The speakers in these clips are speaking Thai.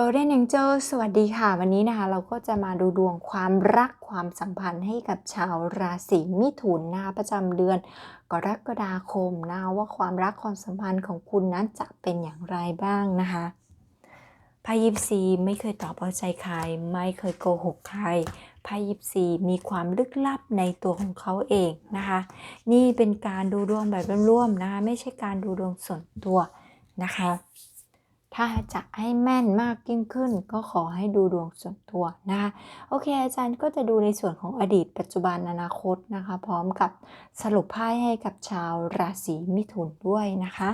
Golden Angel สวัสดีค่ะ วันนี้นะคะ เราก็จะมาดูดวงความรักความสัมพันธ์ให้กับชาวราศีมิถุนนะคะประจำเดือนกรกฎาคมนะว่าความรักความสัมพันธ์ของคุณนั้นจะเป็นอย่างไรบ้างนะคะไพ่ยิปซีไม่เคยตอบเอาใจใคร ไม่เคยโกหกใครไพ่ยิปซีมีความลึกลับในตัวของเขาเองนะคะ นี่เป็นการดูดวงแบบร่วมๆนะคะไม่ใช่การดูดวงส่วนตัวนะคะ ถ้าจะให้แม่นมากยิ่งขึ้น ก็ขอให้ดูดวงส่วนตัวนะคะโอเค อาจารย์ก็จะดูในส่วนของอดีต ปัจจุบันอนาคตนะคะ พร้อมกับสรุปไพ่ให้กับชาวราศีมิถุนด้วยนะคะ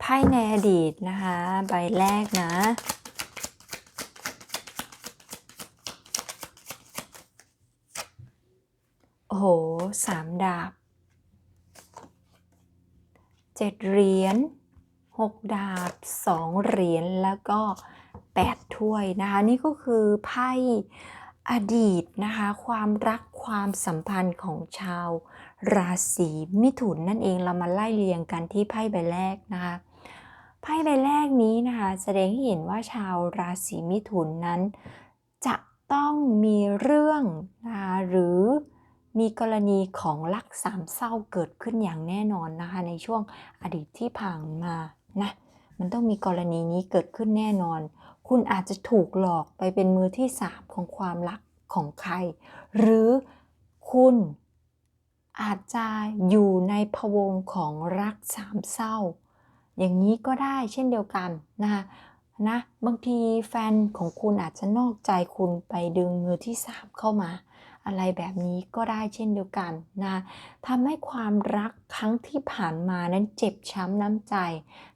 ไพ่ในอดีตนะคะ ใบแรกนะ โอ้โห สามดาบเจ็ดเหรียญหกดาบสองเหรียญแล้วก็แปดถ้วยนะคะ นี่ก็คือไพ่อดีตนะคะ ความรักความสัมพันธ์ของชาวราศีมิถุนนั่นเองเรามาไล่เรียงกันที่ไพ่ใบแรกนะคะไพ่ใบแรกนี้นะคะแสดงให้เห็นว่าชาวราศีมิถุนนั้น จะต้องมีเรื่องนะคะหรือ มีกรณีของรักสามเศร้าเกิดขึ้นอย่างแน่นอนนะคะ ในช่วงอดีตที่ผ่านมานะมันต้องมีกรณีนี้เกิดขึ้นแน่นอน คุณอาจจะถูกหลอกไปเป็นมือที่สามของความรักของใคร หรือคุณอาจจะอยู่ในพวงของรักสามเศร้า อย่างนี้ก็ได้เช่นเดียวกันนะคะนะบางทีแฟนของคุณอาจจะนอกใจคุณไปดึงมือที่สามเข้ามา อะไรแบบนี้ก็ได้เช่นเดียวกันนะทำให้ความรักครั้งที่ผ่านมานั้นเจ็บช้ำน้ำใจ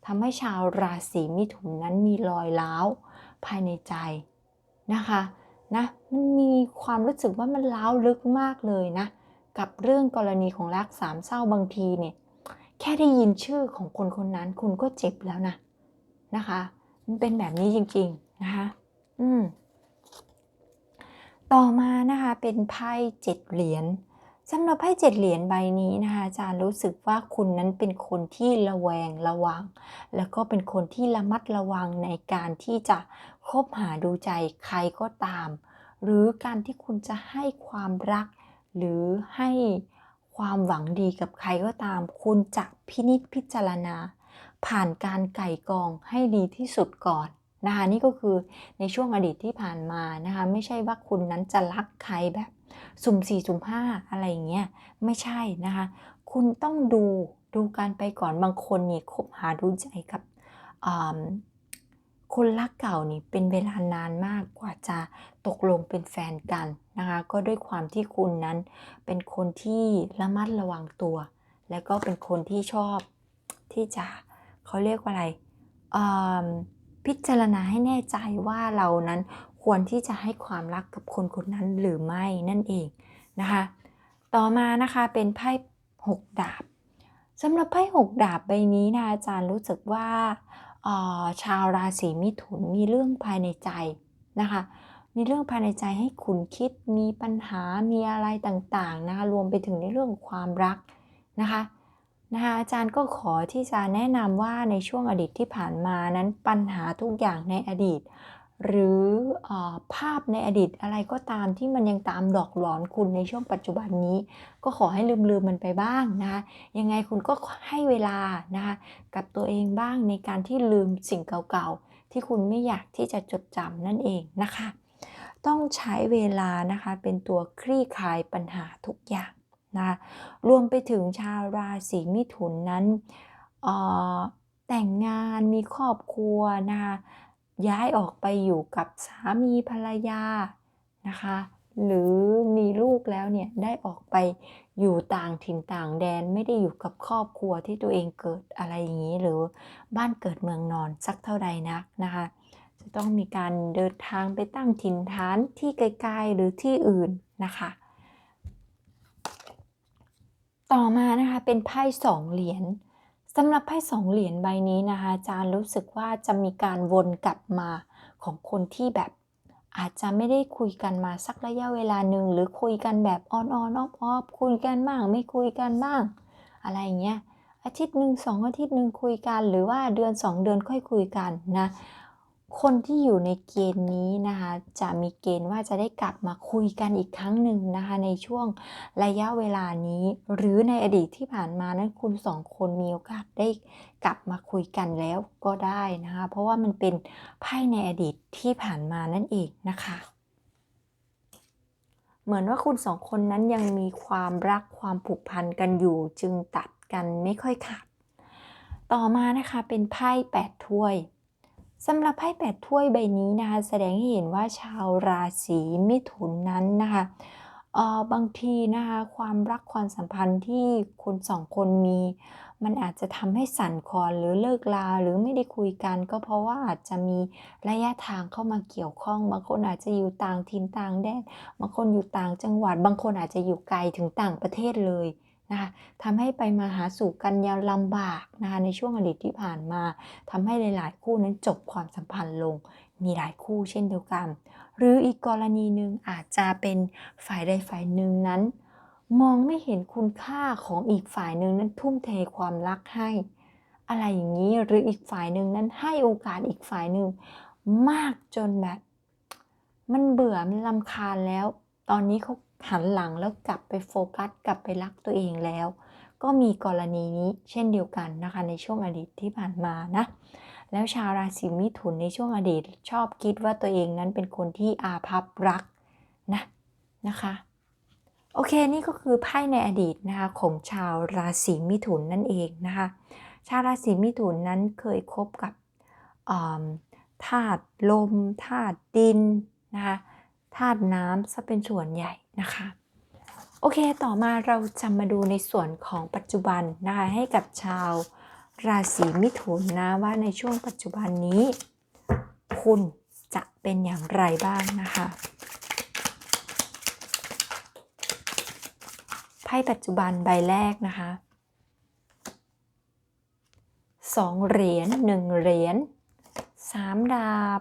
ทำให้ชาวราศีมิถุนนั้นมีรอยร้าวภายในใจนะคะนะมันมีความรู้สึกว่ามันร้าวลึกมากเลยนะ กับเรื่องกรณีของรักสามเศร้าบางทีเนี่ยแค่ได้ยินชื่อของคนคนนั้นคุณก็เจ็บแล้วนะนะคะ มันเป็นแบบนี้จริงๆนะคะ อืม ต่อมานะคะเป็นไพ่เจ็ดเหรียญสำหรับไพ่เจ็ดเหรียญใบนี้นะคะอาจารย์รู้สึกว่าคุณนั้นเป็นคนที่ระแวงระวัง แล้วก็เป็นคนที่ระมัดระวังในการที่จะคบหาดูใจใครก็ตาม หรือการที่คุณจะให้ความรัก หรือให้ความหวังดีกับใครก็ตาม คุณจะพินิจพิจารณา ผ่านการไก่กองให้ดีที่สุดก่อน นะคะนี่ก็คือในช่วงอดีตที่ผ่านมานะคะไม่ใช่ว่าคุณนั้นจะรักใครแบบสุ่มสี่สุ่มห้าอะไรอย่างเงี้ยไม่ใช่นะคะ คุณต้องดูดูการไปก่อนบางคนนี่คบหาดูใจกับคนรักเก่านี่เป็นเวลานานมากกว่าจะตกลงเป็นแฟนกันนะคะก็ด้วยความที่คุณนั้นเป็นคนที่ระมัดระวังตัว และก็เป็นคนที่ชอบที่จะเขาเรียกว่าอะไร พิจารณาให้แน่ใจว่าเรานั้นควรที่จะให้ความรักกับคนคนนั้นหรือไม่นั่นเองนะคะ ต่อมานะคะเป็นไพ่หกดาบสำหรับไพ่หกดาบใบนี้นะอาจารย์รู้สึกว่าชาวราศีมิถุนมีเรื่องภายในใจนะคะมีเรื่องภายในใจให้คุณคิดมีปัญหามีอะไรต่างๆนะคะรวมไปถึงในเรื่องความรักนะคะ นะคะอาจารย์ก็ขอที่จะแนะนำว่าในช่วงอดีตที่ผ่านมานั้นปัญหาทุกอย่างในอดีต หรืออภาพในอดีตอะไรก็ตามที่มันยังตามดอกหลอนคุณในช่วงปัจจุบันนี้ ก็ขอให้ลืมๆมันไปบ้างนะคะยังไงคุณก็ให้เวลานะคะกับตัวเองบ้างในการที่ลืมสิ่งเก่าๆ ที่คุณไม่อยากที่จะจดจำนั่นเองนะคะ ต้องใช้เวลานะคะเป็นตัวคลี่คลายปัญหาทุกอย่าง นะรวมไปถึงชาวราศีมิถุนนั้นแต่งงานมีครอบครัวนะคะย้ายออกไปอยู่กับสามีภรรยานะคะหรือมีลูกแล้วเนี่ยได้ออกไปอยู่ต่างถิ่นต่างแดนไม่ได้อยู่กับครอบครัวที่ตัวเองเกิดอะไรอย่างนี้ หรือบ้านเกิดเมืองนอนสักเท่าใดนักนะคะจะต้องมีการเดินทางไปตั้งถิ่นฐานที่ไกลๆหรือที่อื่นนะคะ ต่อมานะคะเป็นไพ่สองเหรียญสำหรับไพ่สองเหรียญใบนี้นะคะอาจารย์รู้สึกว่าจะมีการวนกลับมาของคนที่แบบอาจจะไม่ได้คุยกันมาสักระยะเวลาหนึ่งหรือคุยกันแบบออนออนออฟออฟคุยกันบ้างไม่คุยกันบ้าง อะไรเงี้ยอาทิตย์หนึ่งสองอาทิตย์หนึ่งคุยกัน หรือว่าเดือนสองเดือนค่อยคุยกันนะ คนที่อยู่ในเกณฑ์นี้นะคะจะมีเกณฑ์ว่าจะได้กลับมาคุยกันอีกครั้งหนึ่งนะคะในช่วงระยะเวลานี้ หรือในอดีตที่ผ่านมานั้นคุณสองคนมีโอกาสได้กลับมาคุยกันแล้วก็ได้นะคะเพราะว่ามันเป็นไพ่ในอดีตที่ผ่านมานั่นเองนะคะเหมือนว่าคุณสองคนนั้นยังมีความรักความผูกพันกันอยู่ จึงตัดกันไม่ค่อยขาด ต่อมานะคะเป็นไพ่แปดถ้วย สำหรับไพ่แปดถ้วยใบนี้นะคะแสดงให้เห็นว่าชาวราศีมิถุนนั้นนะคะเออบางทีนะคะความรักความสัมพันธ์ที่คุณสองคนมี มันอาจจะทำให้สั่นคลอนหรือเลิกลาหรือไม่ได้คุยกัน ก็เพราะว่าอาจจะมีระยะทางเข้ามาเกี่ยวข้อง บางคนอาจจะอยู่ต่างถิ่นต่างแดนบางคนอยู่ต่างจังหวัด บางคนอาจจะอยู่ไกลถึงต่างประเทศเลย นะคะทำให้ไปมาหาสู่กันยาวลำบากนะคะในช่วงอดีตที่ผ่านมาทำให้หลาย ๆ คู่นั้นจบความสัมพันธ์ลง มีหลายคู่เช่นเดียวกัน หรืออีกกรณีหนึ่งอาจจะเป็นฝ่ายใดฝ่ายหนึ่งนั้น มองไม่เห็นคุณค่าของอีกฝ่ายหนึ่งนั้นทุ่มเทความรักให้ อะไรอย่างนี้หรืออีกฝ่ายหนึ่งนั้นให้โอกาสอีกฝ่ายหนึ่งมากจนแบบ มันเบื่อมันลำคาญแล้ว ตอนนี้เขา หันหลังแล้วกลับไปโฟกัสกลับไปรักตัวเองแล้ว ก็มีกรณีนี้เช่นเดียวกันนะคะในช่วงอดีตที่ผ่านมานะแล้วชาวราศีมิถุนในช่วงอดีต ชอบคิดว่าตัวเองนั้นเป็นคนที่อาภัพรักนะนะคะโอเคนี่ก็คือไพ่ในอดีตนะคะของชาวราศีมิถุนนั่นเองนะคะชาวราศีมิถุนนั้นเคยคบกับธาตุลมธาตุดินนะคะ ธาตุน้ำซะเป็นส่วนใหญ่นะคะ โอเคต่อมาเราจะมาดูในส่วนของปัจจุบันนะคะให้กับชาวราศีมิถุนนะว่าในช่วงปัจจุบันนี้ คุณจะเป็นอย่างไรบ้างนะคะไพ่ปัจจุบันใบแรกนะคะสองเหรียญหนึ่งเหรียญสามดาบ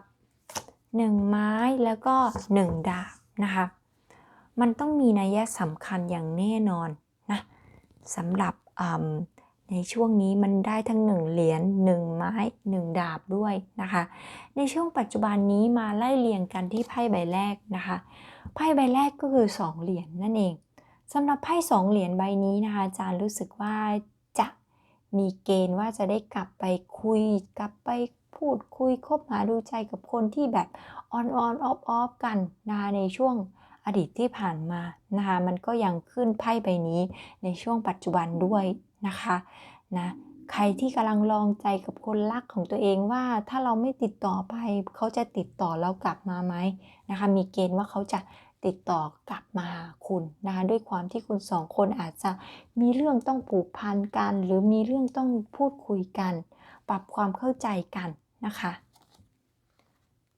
หนึ่งไม้แล้วก็หนึ่งดาบนะคะ มันต้องมีนัยสำคัญอย่างแน่นอนนะสำหรับในช่วงนี้มันได้ทั้งหนึ่งเหรียญหนึ่งไม้หนึ่งดาบด้วยนะคะ ในช่วงปัจจุบันนี้มาไล่เรียงกันที่ไพ่ใบแรกนะคะ ไพ่ใบแรกก็คือ 2 เหรียญนนั่นเองสำหรับไพ่สองเหรียญใบนี้นะคะอาจารย์รู้สึกว่าจะมีเกณฑ์ว่าจะได้กลับไปคุยกลับไป พูดคุยคบหาดูใจกับคนที่แบบออนออนออฟออฟกันนะคะในช่วงอดีตที่ผ่านมานะคะมันก็ยังขึ้นไพ่ใบนี้ในช่วงปัจจุบันด้วยนะคะนะใครที่กำลังลองใจกับคนรักของตัวเองว่าถ้าเราไม่ติดต่อไปเขาจะติดต่อเรากลับมาไหมนะคะมีเกณฑ์ว่าเขาจะติดต่อกลับมาหาคุณนะคะด้วยความที่คุณสองคนอาจจะมีเรื่องต้องผูกพันกัน หรือมีเรื่องต้องพูดคุยกัน ปรับความเข้าใจกัน นะคะ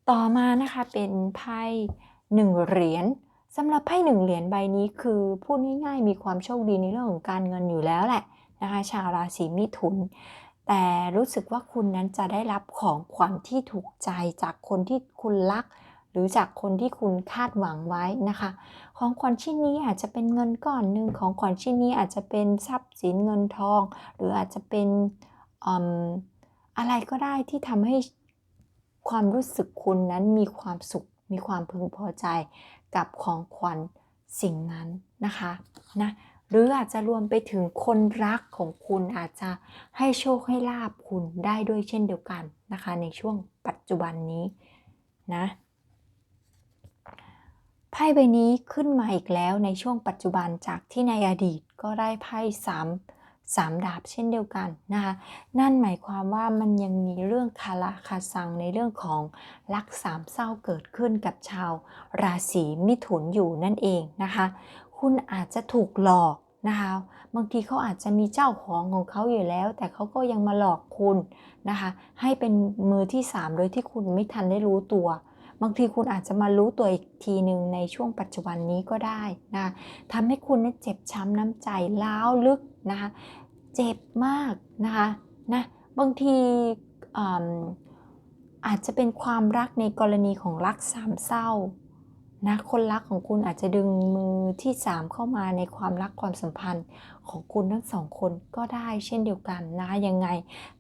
ต่อมานะคะเป็นไพ่หนึ่งเหรียญสำหรับไพ่หนึ่งเหรียญใบนี้คือพูดง่ายๆมีความโชคดีในเรื่องของการเงินอยู่แล้วแหละนะคะชาวราศีมิถุน แต่รู้สึกว่าคุณนั้นจะได้รับของขวัญที่ถูกใจจากคนที่คุณรัก หรือจากคนที่คุณคาดหวังไว้นะคะ ของขวัญชิ้นนี้อาจจะเป็นเงินก้อนหนึ่งของขวัญชิ้นนี้อาจจะเป็นทรัพย์สินเงินทอง หรืออาจจะเป็น อะไรก็ได้ที่ทำให้ความรู้สึกคุณนั้นมีความสุข มีความพึงพอใจกับของขวัญสิ่งนั้นนะคะนะหรืออาจจะรวมไปถึงคนรักของคุณอาจจะให้โชคให้ลาบคุณได้ด้วยเช่นเดียวกันนะคะ ในช่วงปัจจุบันนี้นะไพ่ใบนี้ขึ้นมาอีกแล้วในช่วงปัจจุบันจากที่ในอดีตก็ได้ไพ่สาม สามดาบเช่นเดียวกันนะคะ นั่นหมายความว่ามันยังมีเรื่องคาราคาซังในเรื่องของรักสามเศร้าเกิดขึ้นกับชาว ราศีมิถุนอยู่นั่นเองนะคะ คุณอาจจะถูกหลอกนะคะบางทีเขาอาจจะมีเจ้าของของเขาอยู่แล้ว แต่เขาก็ยังมาหลอกคุณนะคะ ให้เป็นมือที่สามโดยที่คุณไม่ทันได้รู้ตัว บางทีคุณอาจจะมารู้ตัวอีกทีหนึ่งในช่วงปัจจุบันนี้ก็ได้นะทำให้คุณเจ็บช้ำน้ำใจล้าวลึกนะคะเจ็บมากนะคะนะบางทีอาจจะเป็นความรักในกรณีของรักสามเศร้านะคนรักของคุณอาจจะดึงมือที่สามเข้ามาในความรักความสัมพันธ์ ของคุณทั้งสองคนก็ได้เช่นเดียวกันนะคะยังไง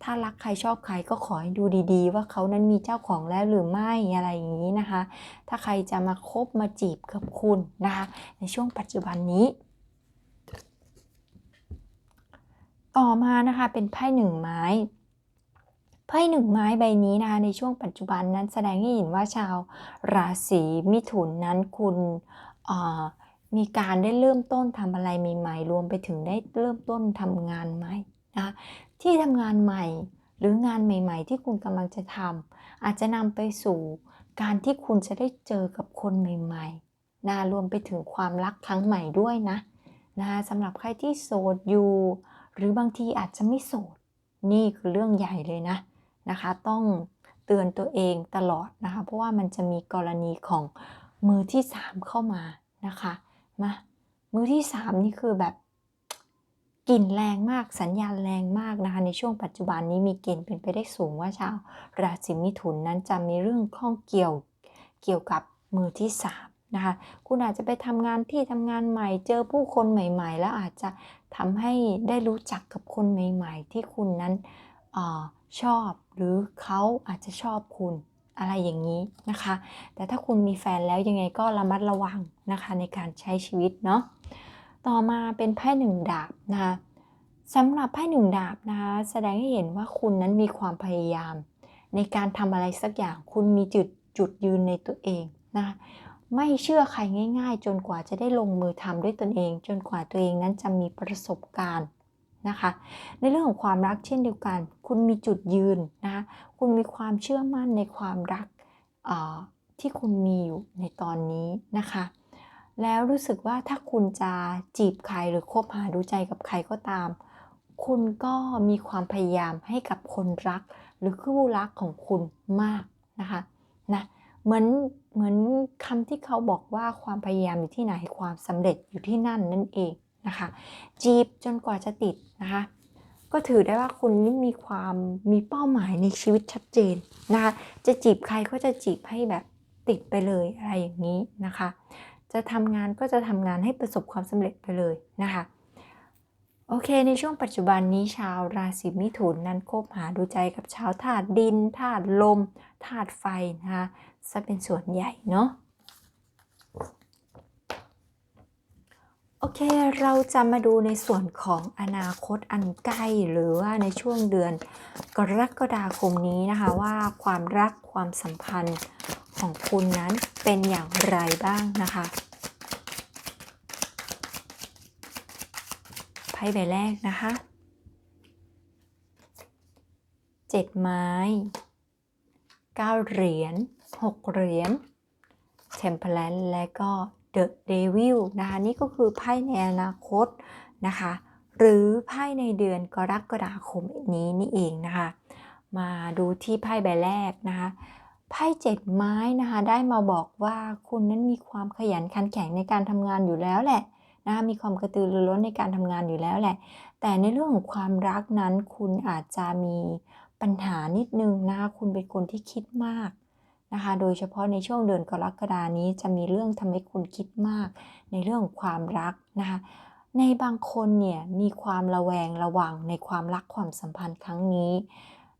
ถ้ารักใครชอบใครก็ขอให้ดูดีๆ ว่าเขานั้นมีเจ้าของแล้วหรือไม่อะไรอย่างนี้นะคะ ถ้าใครจะมาคบมาจีบกับคุณนะคะในช่วงปัจจุบันนี้ต่อมานะคะเป็นไพ่หนึ่งไม้ไพ่หนึ่งไม้ใบนี้นะคะในช่วงปัจจุบันนั้นแสดงให้เห็นว่าชาวราศีมิถุนนั้นคุณ มีการได้เริ่มต้นทำอะไรใหม่ๆรวมไปถึงได้เริ่มต้นทำงานใหม่นะที่ทำงานใหม่หรืองานใหม่ ๆ ที่คุณกำลังจะทำอาจจะนำไปสู่การที่คุณจะได้เจอกับคนใหม่ๆนะรวมไปถึงความรักครั้งใหม่ด้วยนะนะคะสำหรับใครที่โสดอยู่ หรือบางทีอาจจะไม่โสด นี่คือเรื่องใหญ่เลยนะนะคะ ต้องเตือนตัวเองตลอดนะคะ เพราะว่ามันจะมีกรณีของมือที่ 3 เข้ามานะคะ มามือที่3นี่คือแบบกลิ่นแรงมากสัญญาณแรงมากนะคะ ในช่วงปัจจุบันนี้มีเกณฑ์เป็นไปได้สูงว่าชาวราศีมิถุนนั้นจะมีเรื่องข้องเกี่ยวเกี่ยวกับมือที่3นะคะ คุณอาจจะไปทำงานที่ทำงานใหม่เจอผู้คนใหม่ ๆ แล้วอาจจะทำให้ได้รู้จักกับคนใหม่ ๆ ที่คุณนั้นออชอบหรือเขาอาจจะชอบคุณ อะไรอย่างนี้นะคะ แต่ถ้าคุณมีแฟนแล้วยังไงก็ระมัดระวังนะคะในการใช้ชีวิตเนาะ ต่อมาเป็นไพ่หนึ่งดาบนะคะสำหรับไพ่หนึ่งดาบนะคะแสดงให้เห็นว่าคุณนั้นมีความพยายาม ในการทำอะไรสักอย่างคุณมีจุดจุดยืนในตัวเองนะคะไม่เชื่อใครง่าย ๆ จนกว่าจะได้ลงมือทำด้วยตนเอง จนกว่าตัวเองนั้นจะมีประสบการณ์ นะคะ ในเรื่องของความรักเช่นเดียวกัน คุณมีจุดยืนนะคะคุณมีความเชื่อมั่นในความรักที่คุณมีอยู่ในตอนนี้นะคะ แล้วรู้สึกว่าถ้าคุณจะจีบใครหรือคบหาดูใจกับใครก็ตาม คุณก็มีความพยายามให้กับคนรัก หรือคู่รักของคุณมากนะคะนะเหมือนเหมือนคำที่เขาบอกว่าความพยายามอยู่ที่ไหนความสำเร็จอยู่ที่นั่นนั่นเอง นะคะ จีบจนกว่าจะติดนะคะ ก็ถือได้ว่าคุณนี่มีความมีเป้าหมายในชีวิตชัดเจนนะคะ จะจีบใครก็จะจีบให้แบบติดไปเลยอะไรอย่างนี้นะคะ จะทำงานก็จะทำงานให้ประสบความสำเร็จไปเลยนะคะโอเค ในช่วงปัจจุบันนี้ชาวราศีมิถุนนั้นคบหาดูใจกับชาวธาตุดินธาตุลมธาตุไฟนะคะซะเป็นส่วนใหญ่เนาะ โอเค เราจะมาดูในส่วนของอนาคตอันใกล้หรือว่าในช่วงเดือนกรกฎาคมนี้นะคะว่าความรักความสัมพันธ์ของคุณนั้นเป็นอย่างไรบ้างนะคะไพ่ใบแรกนะคะเจ็ดไม้เก้าเหรียญหกเหรียญ Temperance และก็ The Devil นะคะนี่ก็คือไพ่ในอนาคตนะคะหรือไพ่ในเดือนกรกฎาคมนี้นี่เองนะคะมาดูที่ไพ่ใบแรกนะคะไพ่เจ็ดไม้นะคะได้มาบอกว่าคุณนั้นมีความขยันขันแข็งในการทำงานอยู่แล้วแหละนะคะมีความกระตือรือร้นในการทำงานอยู่แล้วแหละ แต่ในเรื่องของความรักนั้นคุณอาจจะมีปัญหานิดนึงนะคะคุณเป็นคนที่คิดมาก นะคะ โดยเฉพาะในช่วงเดือนกรกฎานี้จะมีเรื่องทำให้คุณคิดมาก ในเรื่องความรักนะคะ ในบางคนเนี่ยมีความระแวงระวังในความรักความสัมพันธ์ครั้งนี้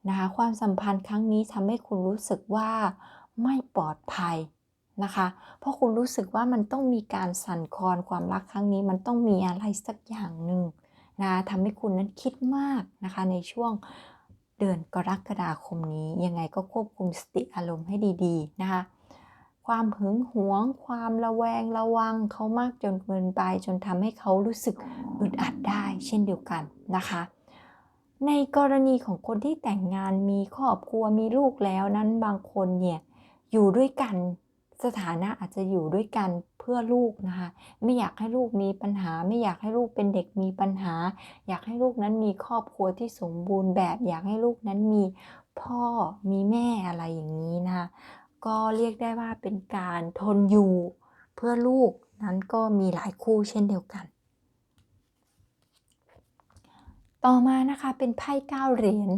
นะคะ ความสัมพันธ์ครั้งนี้ทำให้คุณรู้สึกว่าไม่ปลอดภัยนะคะ เพราะคุณรู้สึกว่ามันต้องมีการสั่นคลอนความรักครั้งนี้ มันต้องมีอะไรสักอย่างหนึ่งนะทำให้คุณนั้นคิดมากนะคะในช่วง เดือนกรกฎาคมนี้ ยังไงก็ควบคุมสติอารมณ์ให้ดีๆนะคะ ความหึงหวง ความระแวงระวังเขามากจนเกินไป จนทำให้เขารู้สึกอึดอัดได้เช่นเดียวกันนะคะ ในกรณีของคนที่แต่งงานมีครอบครัวมีลูกแล้วนั้นบางคนเนี่ยอยู่ด้วยกัน สถานะอาจจะอยู่ด้วยกันเพื่อลูกนะคะ ไม่อยากให้ลูกมีปัญหา ไม่อยากให้ลูกเป็นเด็กมีปัญหา อยากให้ลูกนั้นมีครอบครัวที่สมบูรณ์แบบ อยากให้ลูกนั้นมีพ่อมีแม่อะไรอย่างนี้นะคะก็เรียกได้ว่าเป็นการทนอยู่เพื่อลูกนั้นก็มีหลายคู่เช่นเดียวกัน ต่อมานะคะเป็นไพ่เก้าเหรียญ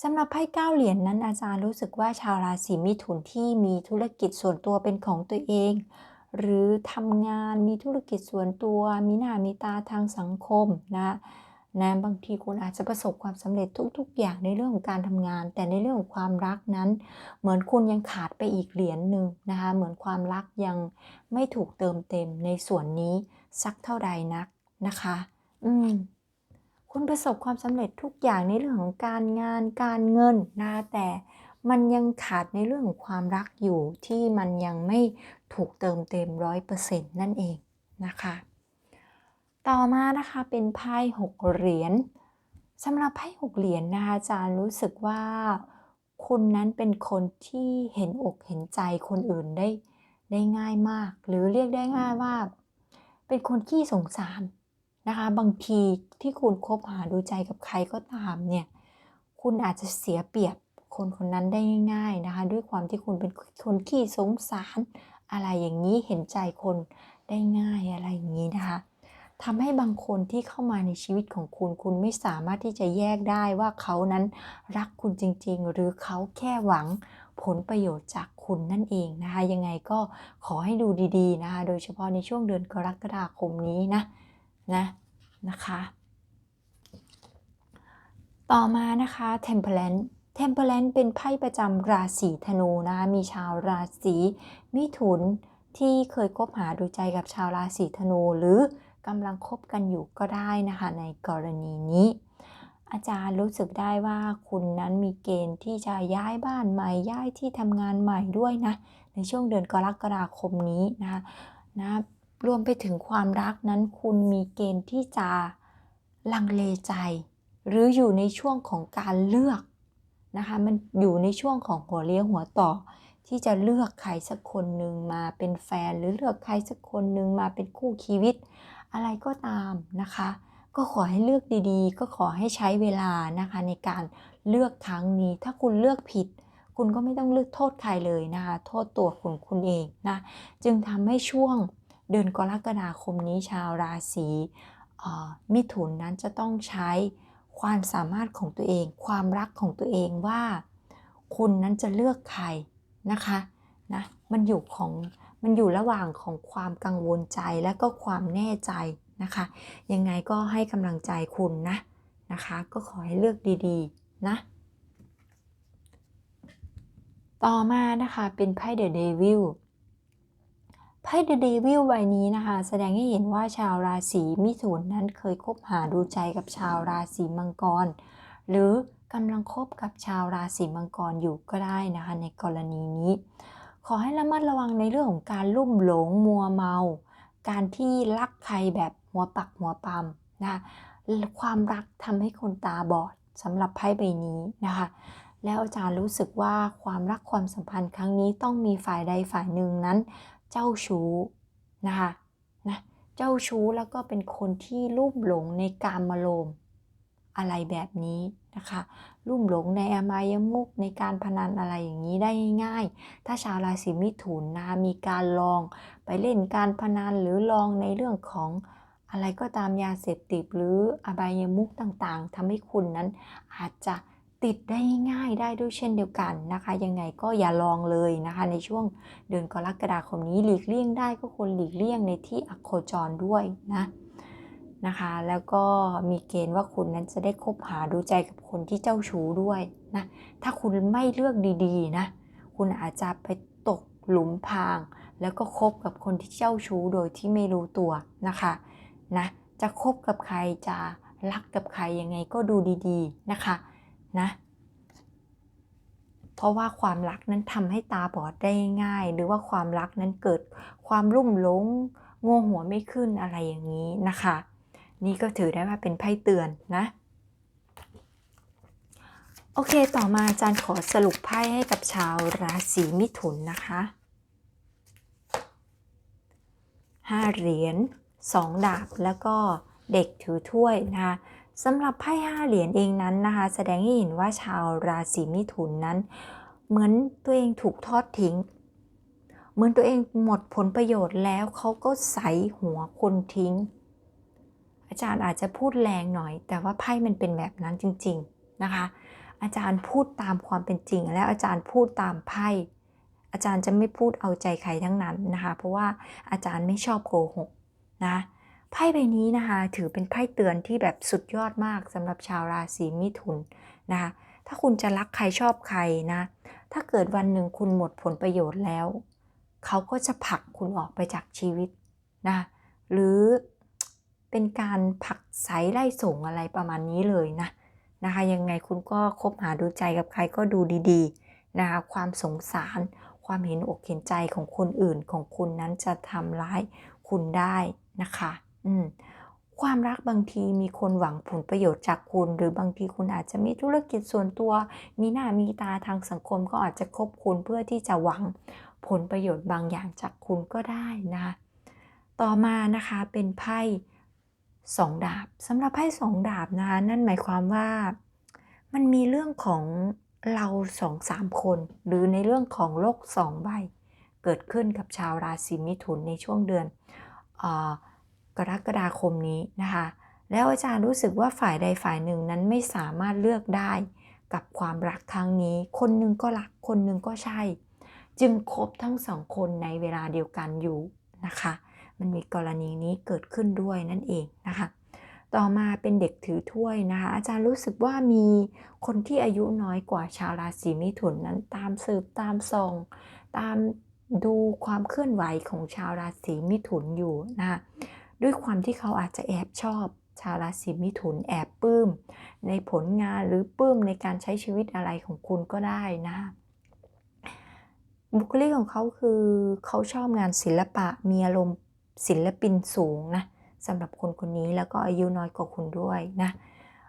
สำหรับไพ่เก้าเหรียญนนั้นอาจารย์รู้สึกว่าชาวราศีมิถุนที่มีธุรกิจส่วนตัวเป็นของตัวเอง หรือทำงานมีธุรกิจส่วนตัว มีหน้ามีตาทางสังคมนะนะบางทีคุณอาจจะประสบความสำเร็จทุก ๆ อย่างในเรื่องของการทำงาน แต่ในเรื่องของความรักนั้น เหมือนคุณยังขาดไปอีกเหรียญหนึ่งนะคะเหมือนความรักยังไม่ถูกเติมเต็มในส่วนนี้สักเท่าใดนักนะคะ อืม คุณประสบความสำเร็จทุกอย่างในเรื่องของการงานการเงินนะแต่มันยังขาดในเรื่องของความรักอยู่ที่มันยังไม่ถูกเติมเต็มร้อยเปอร์เซ็นต์นั่นเองนะคะ ต่อมานะคะเป็นไพ่หกเหรียญสำหรับไพ่หกเหรียญนะคะอาจารย์รู้สึกว่าคุณนั้นเป็นคนที่เห็นอกเห็นใจคนอื่นได้ได้ง่ายมาก หรือเรียกได้ง่ายว่า เป็นคนขี้สงสาร นะคะบางทีที่คุณคบหาดูใจกับใครก็ตามเนี่ยคุณอาจจะเสียเปรียบคนคนนั้นได้ง่ายๆนะคะ ด้วยความที่คุณเป็นคนขี้สงสารอะไรอย่างนี้เห็นใจคนได้ง่ายอะไรอย่างนี้นะคะทำให้บางคนที่เข้ามาในชีวิตของคุณ คุณไม่สามารถที่จะแยกได้ว่าเขานั้นรักคุณจริง ๆ หรือเขาแค่หวังผลประโยชน์จากคุณนั่นเองนะคะ ยังไงก็ขอให้ดูดีๆนะคะ โดยเฉพาะในช่วงเดือนกรกฎาคมนี้นะ นะนะคะ ต่อมานะคะ Temperance Temperance เป็นไพ่ประจำราศีธนูนะมีชาวราศีมิถุนที่เคยคบหาดูใจกับชาวราศีธนู หรือกำลังคบกันอยู่ก็ได้นะคะในกรณีนี้ อาจารย์รู้สึกได้ว่าคุณนั้นมีเกณฑ์ที่จะย้ายบ้านใหม่ย้ายที่ทำงานใหม่ด้วยนะ ในช่วงเดือนกรกฎาคมนี้นะคะนะ รวมไปถึงความรักนั้นคุณมีเกณฑ์ที่จะลังเลใจ หรืออยู่ในช่วงของการเลือกนะคะมันอยู่ในช่วงของหัวเลี้ยวหัวต่อ ที่จะเลือกใครสักคนหนึ่งมาเป็นแฟน หรือเลือกใครสักคนหนึ่งมาเป็นคู่ชีวิต อะไรก็ตามนะคะ ก็ขอให้เลือกดีๆ ก็ขอให้ใช้เวลานะคะในการเลือกครั้งนี้ ถ้าคุณเลือกผิด คุณก็ไม่ต้องเลือกโทษใครเลยนะคะ โทษตัวคุณคุณเองนะจึงทำให้ช่วง เดือนกรกฎาคมนี้ชาวราศีมิถุนนั้นจะต้องใช้ความสามารถของตัวเอง ความรักของตัวเองว่า คุณนั้นจะเลือกใครนะคะนะมันอยู่ของมันอยู่ระหว่างของความกังวลใจและก็ความแน่ใจนะคะ ยังไงก็ให้กำลังใจคุณนะนะคะ ก็ขอให้เลือกดีๆนะต่อมานะคะเป็นไพ่เดอะเดวิล ไพ่เดอะเดวิลใบนี้นะคะ แสดงให้เห็นว่าชาวราศีมิถุนนั้นเคยคบหาดูใจกับชาวราศีมังกร หรือกำลังคบกับชาวราศีมังกรอยู่ก็ได้นะคะ ในกรณีนี้ ขอให้ระมัดระวังในเรื่องของการลุ่มหลงมัวเมา การที่รักใครแบบหัวปักหัวปั๊มนะความรักทำให้คนตาบอดสำหรับไพ่ใบนี้นะคะ แล้วอาจารย์รู้สึกว่าความรักความสัมพันธ์ครั้งนี้ต้องมีฝ่ายใดฝ่ายหนึ่งนั้น เจ้าชู้นะคะนะเจ้าชู้แล้วก็เป็นคนที่ลุ่มหลงในการมาโลมอะไรแบบนี้นะคะลุ่มหลงในอบายมุกในการพนันอะไรอย่างนี้ได้ง่ายๆ ถ้าชาวราศีมิถุนนะคะมีการลองไปเล่นการพนันหรือลองในเรื่องของอะไรก็ตามยาเสพติดหรืออบายมุกต่างๆทำให้คุณนั้นอาจจะ ติดได้ง่ายได้ด้วยเช่นเดียวกันนะคะ ยังไงก็อย่าลองเลยนะคะ ในช่วงเดือนกรกฎาคมนี้หลีกเลี่ยงได้ก็ควรหลีกเลี่ยงในที่อโคจรด้วยนะนะคะ แล้วก็มีเกณฑ์ว่าคุณนั้นจะได้คบหาดูใจกับคนที่เจ้าชู้ด้วยนะถ้าคุณไม่เลือกดีๆนะคุณอาจจะไปตกหลุมพราง แล้วก็คบกับคนที่เจ้าชู้โดยที่ไม่รู้ตัวนะคะนะจะคบกับใครจะรักกับใครยังไงก็ดูดีๆนะคะ นะ เพราะว่าความรักนั้นทำให้ตาบอดได้ง่าย หรือว่าความรักนั้นเกิดความรุ่มหลงงงหัวไม่ขึ้นอะไรอย่างนี้นะคะ นี่ก็ถือได้ว่าเป็นไพ่เตือนนะ โอเคต่อมาอาจารย์ขอสรุปไพ่ให้กับชาวราศีมิถุนนะคะห้าเหรียญสองดาบแล้วก็เด็กถือถ้วยนะคะ สำหรับไพ่ห้าเหรียญเองนั้นนะคะ แสดงให้เห็นว่าชาวราศีมิถุนนั้น เหมือนตัวเองถูกทอดทิ้ง เหมือนตัวเองหมดผลประโยชน์แล้วเขาก็ใสหัวคนทิ้ง อาจารย์อาจจะพูดแรงหน่อย แต่ว่าไพ่มันเป็นแบบนั้นจริง ๆนะคะ อาจารย์พูดตามความเป็นจริง แล้วอาจารย์พูดตามไพ่อาจารย์จะไม่พูดเอาใจใครทั้งนั้นนะคะ เพราะว่าอาจารย์ไม่ชอบโกหกนะ ไพ่ใบนี้นะคะถือเป็นไพ่เตือนที่แบบสุดยอดมากสำหรับชาวราศีมิถุนนะคะถ้าคุณจะรักใครชอบใครนะ ถ้าเกิดวันหนึ่งคุณหมดผลประโยชน์แล้ว เขาก็จะผลักคุณออกไปจากชีวิตนะหรือเป็นการผลักไสไล่ส่งอะไรประมาณนี้เลยนะนะคะยังไงคุณก็คบหาดูใจกับใครก็ดูดีๆนะคะความสงสารความเห็นอกเห็นใจของคนอื่นของคุณนั้นจะทำร้ายคุณได้นะคะ ความรักบางทีมีคนหวังผลประโยชน์จากคุณ หรือบางทีคุณอาจจะมีธุรกิจส่วนตัว มีหน้ามีตาทางสังคมก็อาจจะคบคุณเพื่อที่จะหวังผลประโยชน์บางอย่างจากคุณก็ได้นะต่อมานะคะเป็นไพ่สองดาบสำหรับไพ่สองดาบนะคะนั่นหมายความว่ามันมีเรื่องของเราสองสามคน หรือในเรื่องของโลกสองใบ เกิดขึ้นกับชาวราศีมิถุนในช่วงเดือนออ กรกฎาคมนี้นะคะ แล้วอาจารย์รู้สึกว่าฝ่ายใดฝ่ายหนึ่งนั้นไม่สามารถเลือกได้กับความรักครั้งนี้ คนหนึ่งก็รักคนหนึ่งก็ใช่ จึงคบทั้งสองคนในเวลาเดียวกันอยู่นะคะ มันมีกรณีนี้เกิดขึ้นด้วยนั่นเองนะคะ ต่อมาเป็นเด็กถือถ้วยนะคะ อาจารย์รู้สึกว่ามีคนที่อายุน้อยกว่าชาวราศีมิถุนนั้นตามสืบตามส่องตามดูความเคลื่อนไหวของชาวราศีมิถุนอยู่นะคะ ด้วยความที่เขาอาจจะแอบชอบ ชาวราศีมิถุนแอบปลื้ม ในผลงานหรือปลื้มในการใช้ชีวิตอะไรของคุณก็ได้นะคะบุคลิกของเขาคือเขาชอบงานศิลปะมีอารมณ์ศิลปินสูงนะสำหรับคนคนนี้แล้วก็อายุน้อยกว่าคุณด้วยนะ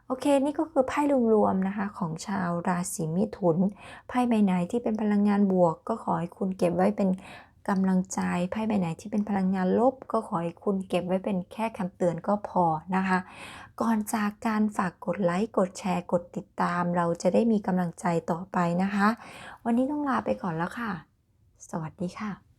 โอเค นี่ก็คือไพ่รวมๆนะคะของชาวราศีมิถุน ไพ่ใบไหนที่เป็นพลังงานบวก ก็ขอให้คุณเก็บไว้เป็น กำลังใจไพ่ใบไหนที่เป็นพลังงานลบ ก็ขอให้คุณเก็บไว้เป็นแค่คำเตือนก็พอนะคะ ก่อนจากการฝากกดไลค์ กดแชร์ กดติดตาม เราจะได้มีกำลังใจต่อไปนะคะ วันนี้ต้องลาไปก่อนแล้วค่ะ สวัสดีค่ะ